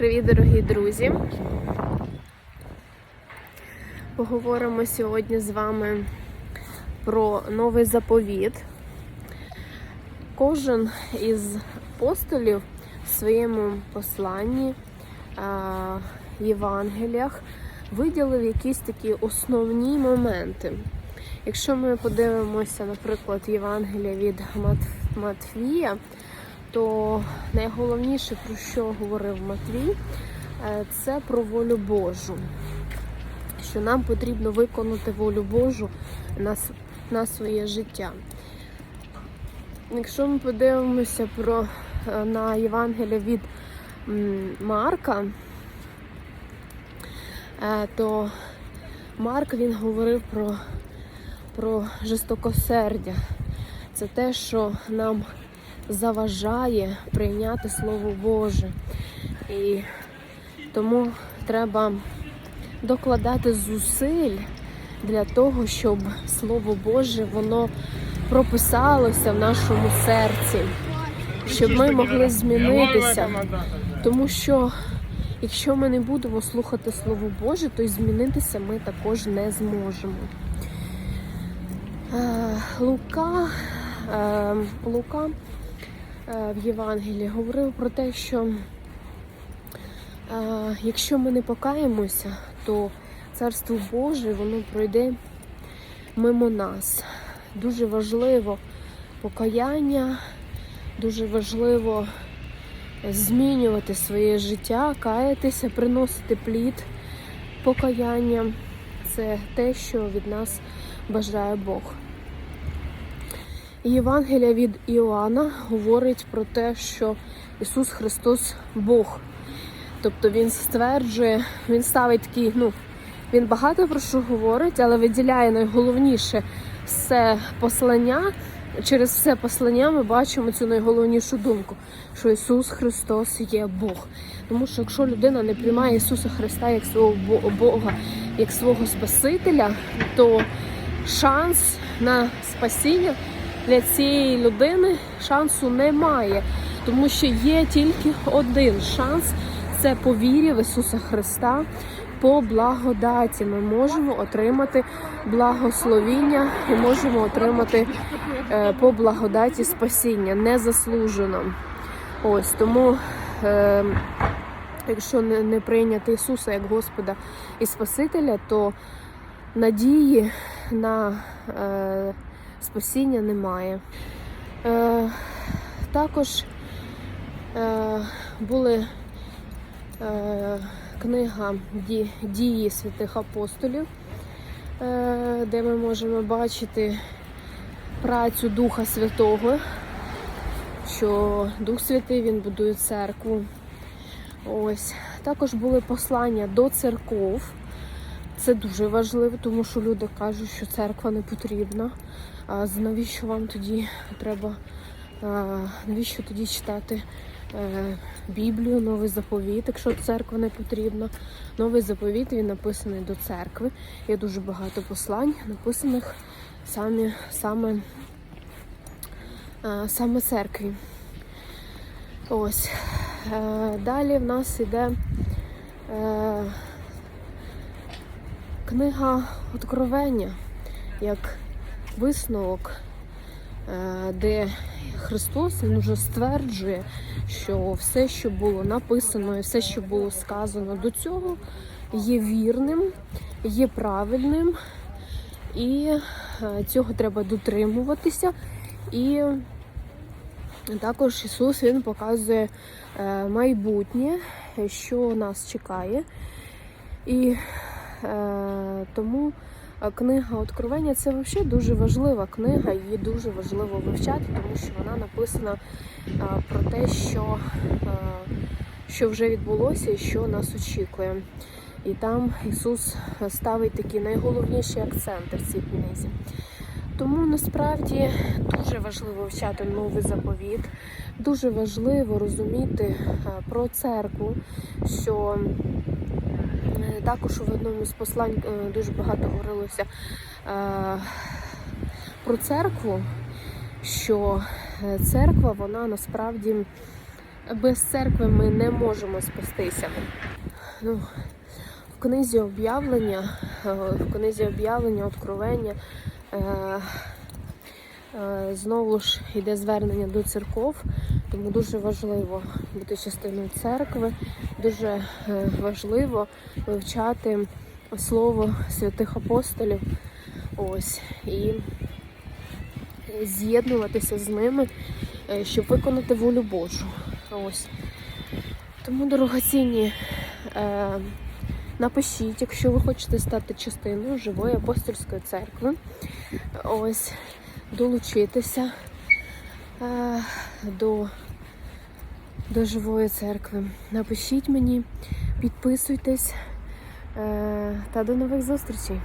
Привіт, дорогі друзі! Поговоримо сьогодні з вами про новий заповіт. Кожен із апостолів в своєму посланні, Євангеліях виділив якісь такі основні моменти. Якщо ми подивимося, наприклад, Євангелія від Мат- Матфія, то найголовніше, про що говорив Матвій, е, це про волю Божу. Що нам потрібно виконати волю Божу на, на своє життя. Якщо ми подивимося про, е, на Євангелія від Марка, е, то Марк він говорив про, про жорстокосердя. Це те, що нам заважає прийняти Слово Боже. І тому треба докладати зусиль для того, щоб Слово Боже воно прописалося в нашому серці, щоб ми могли змінитися. Тому що якщо ми не будемо слухати Слово Боже, то й змінитися ми також не зможемо. Е, Лука, е, Лука в Євангелії говорив про те, що е, якщо ми не покаємося, то Царство Боже воно пройде мимо нас. Дуже важливо покаяння, дуже важливо змінювати своє життя, каятися, приносити плід покаяння. Це те, що від нас бажає Бог. Євангелія від Іоанна говорить про те, що Ісус Христос Бог. Тобто Він стверджує, Він ставить такий, ну, Він багато про що говорить, але виділяє найголовніше все послання. Через все послання ми бачимо цю найголовнішу думку, що Ісус Христос є Бог. Тому що якщо людина не приймає Ісуса Христа як свого Бога, як свого Спасителя, то шанс на спасіння для цієї людини шансу немає, тому що є тільки один шанс це по вірі в Ісуса Христа. По благодаті ми можемо отримати благословіння і можемо отримати е, по благодаті спасіння незаслужено. Ось тому, е, якщо не, не прийняти Ісуса як Господа і Спасителя, то надії на е, спасіння немає. Е, також е, були е, книга «Ді- Дії святих апостолів, е, де ми можемо бачити працю Духа Святого, що Дух Святий він будує церкву. Ось. Також були послання до церков. Це дуже важливо, тому що люди кажуть, що церква не потрібна. А навіщо вам тоді треба, навіщо тоді читати е, Біблію, новий заповіт, якщо церква не потрібна. Новий заповіт він написаний до церкви. Є дуже багато послань, написаних самі, саме, е, саме церкві. Ось. Е, Далі в нас іде книга Откровення як висновок, е, де Христос він вже стверджує, що все, що було написано, і все, що було сказано до цього, є вірним, є правильним, і е, цього треба дотримуватися. І також Ісус Він показує е, майбутнє, що нас чекає. І тому е, книга Откровення це взагалі дуже важлива книга, її дуже важливо вивчати, тому що вона написана е, про те, що, е, що вже відбулося і що нас очікує. І там Ісус ставить такі найголовніші акценти в цій книзі. Тому насправді дуже важливо вчати новий заповіт, дуже важливо розуміти е, про церкву, що е, також в одному з послань е, дуже багато говорилося е, про церкву, що е, церква вона насправді без церкви ми не можемо спастися. Ну, в книзі об'явлення, в книзі об'явлення, откровення. Знову ж йде звернення до церков, тому дуже важливо бути частиною церкви, дуже е, важливо вивчати слово святих апостолів. Ось і з'єднуватися з ними, е, щоб виконати волю Божу. Ось. Тому, дорогоцінні, е, напишіть, якщо ви хочете стати частиною живої апостольської церкви. Ось, долучитися до, до живої церкви. Напишіть мені, підписуйтесь е, та до нових зустрічей.